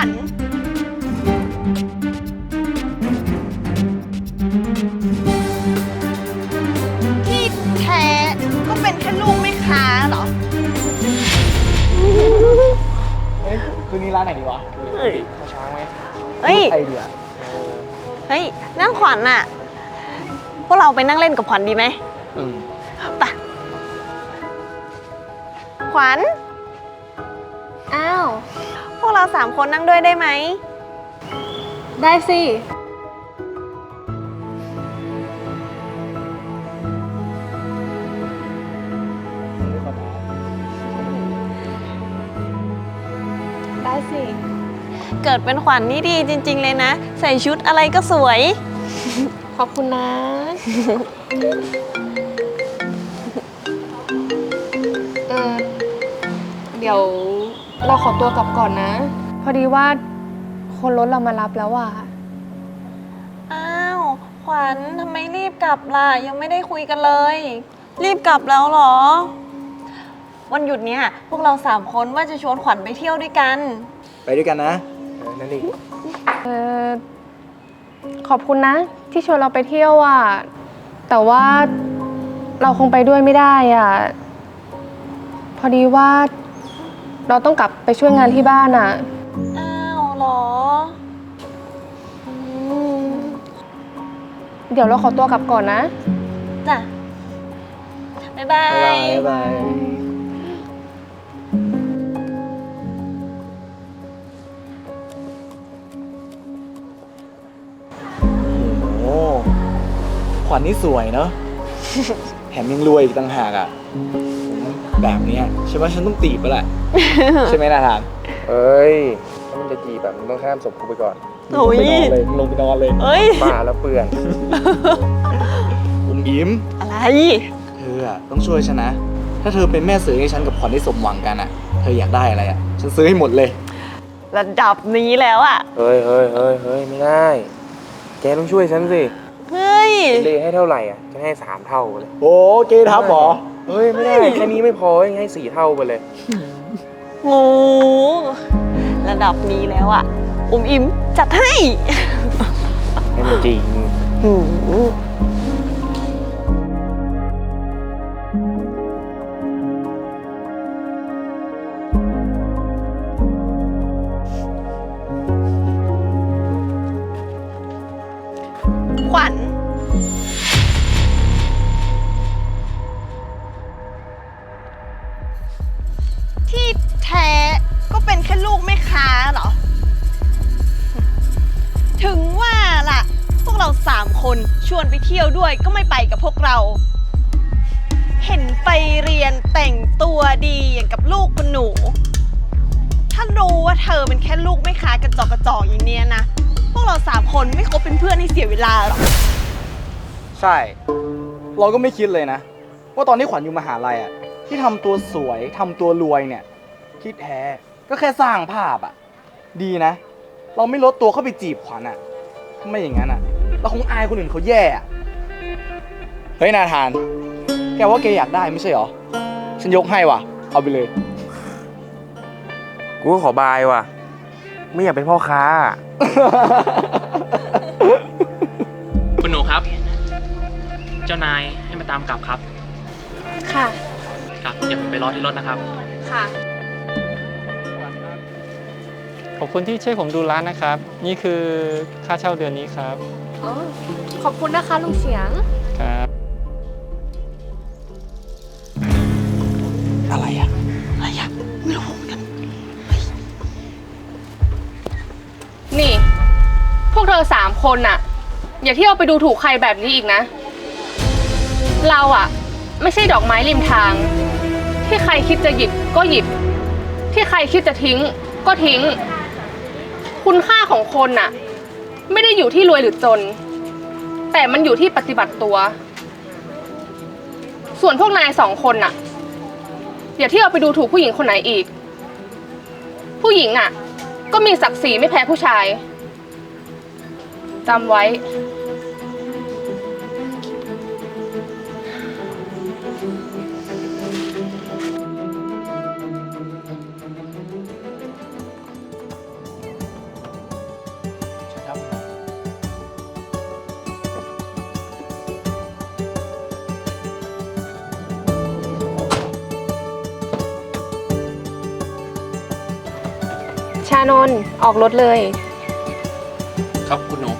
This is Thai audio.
วัญที่แท้ก็เป็นแค่ลูกแม่ค้าเหรอเฮ้ยคืนนี้ร้านไหนดีวะเฮ้ย มาช้างไหมเฮ้ย ไอเดียเฮ้ย นั่งขวัญน่ะ พวกเราไปนั่งเล่นกับขวัญดีไหมอืม ไปขวัญ อ้าว พวกเราสามคนนั่งด้วยได้ไหม ได้สิ ได้สิ เกิดเป็นขวัญนี่ดีจริง ๆ เลยนะ ใส่ชุดอะไรก็สวย ขอบคุณนะ เออเดี๋ยว เราขอตัวกลับก่อนนะ พอดีว่าคนรถเรามารับแล้วอะอ้าว ขวัญทำไมรีบกลับล่ะ ยังไม่ได้คุยกันเลย รีบกลับแล้วเหรอ วันหยุดเนี้ยพวกเราสามคนว่าจะชวนขวัญไปเที่ยวด้วยกัน ไปด้วยกันนะเออนั่นดิเออขอบคุณนะ ที่ชวนเราไปเที่ยวอะแต่ว่าเราคงไปด้วยไม่ได้อะพอดีว่า เราต้องกลับไปช่วยงานที่บ้านอะ อ้าวเหรออืมเดี๋ยวเราขอตัวกลับก่อนนะ จ้ะบ๊ายบาบ๊ายบายยบ๊ายบาย โอ้โหขวัญนี่สวยเนอะ แถมยังรวยอีกต่างหากอะ แบบเนี้ยใช่ไหมฉันต้องตีบไปแหละ ใช่ไหมนาธานเอ้ยถ้ามันจะจีบแบบมันต้องข้ามศพกูไปก่อนโอ้ยไปนอนเลยลงไปนอนเลยเอ้ยบ้าแล้วเปื่อนอุ้มยิ้มอะไร เธออะต้องช่วยฉันนะ ถ้าเธอเป็นแม่สื่อให้ฉันกับขวัญได้สมหวังกันอะเธออยากได้อะไรอะฉันซื้อให้หมดเลย ระดับนี้แล้วอะ เฮ้ยเฮ้ยเฮ้ยเฮ้ยไม่ได้ แกต้องช่วยฉันสิ เฮ้ยเลให้เท่าไหร่อะจะให้สามเท่าเลยโอ้เกทับหรอเฮ้ยไม่ได้แค่นี้ไม่พอยังให้สี่เท่าไปเลยงูระดับนี้แล้วอะอุมอิมจัดให้ให้มันจริง ชวนไปเที่ยวด้วยก็ไม่ไปกับพวกเรา เห็นไปเรียนแต่งตัวดีอย่างกับลูกคุณหนู ถ้ารู้ว่าเธอเป็นแค่ลูกแม่ค้ากระจอกกระจอกอย่างเนี้ยนะ พวกเราสามคนไม่คบเป็นเพื่อนให้เสียเวลาหรอก ใช่ เราก็ไม่คิดเลยนะ ว่าตอนที่ขวัญอยู่มหาลัยอะ ที่ทำตัวสวยทำตัวรวยเนี่ยที่แท้ก็แค่สร้างภาพอะ ดีนะ เราไม่ลดตัวเข้าไปจีบขวัญอะ ไม่อย่างนั้นอะ เราคงอายคนอื่นเขาแย่อะเฮ้ยนาธาน แกว่าแกอยากได้ไม่ใช่เหรอ ฉันยกให้ว่ะ เอาไปเลย กูก็ขอบายว่ะ ไม่อยากเป็นพ่อค้า คุณหนูครับ เจ้านายให้มาตามกลับครับ ค่ะ ครับ เดี๋ยวผมไปรอที่รถนะครับ ค่ะ ขอบคุณที่ช่วยผมดูร้านนะครับ นี่คือค่าเช่าเดือนนี้ครับ อ๋อขอบคุณนะคะลุงเฉียง ครับ อะไรอะนี่ พวกเธอสามคนน่ะ อย่าเที่ยวไปดูถูกใครแบบนี้อีกนะ เราอะไม่ใช่ดอกไม้ริมทาง ที่ใครคิดจะหยิบก็หยิบ ที่ใครคิดจะทิ้งก็ทิ้ง คุณค่าของคนน่ะ ไม่ได้อยู่ที่รวยหรือจน แต่มันอยู่ที่ปฏิบัติตัว ส่วนพวกนายสองคนน่ะอย่าเที่ยวไปดูถูกผู้หญิงคนไหนอีก ผู้หญิงอะ ก็มีศักดิ์ศรีไม่แพ้ผู้ชายจำไว้ ชานนท์ออกรถเลย ครับคุณหนู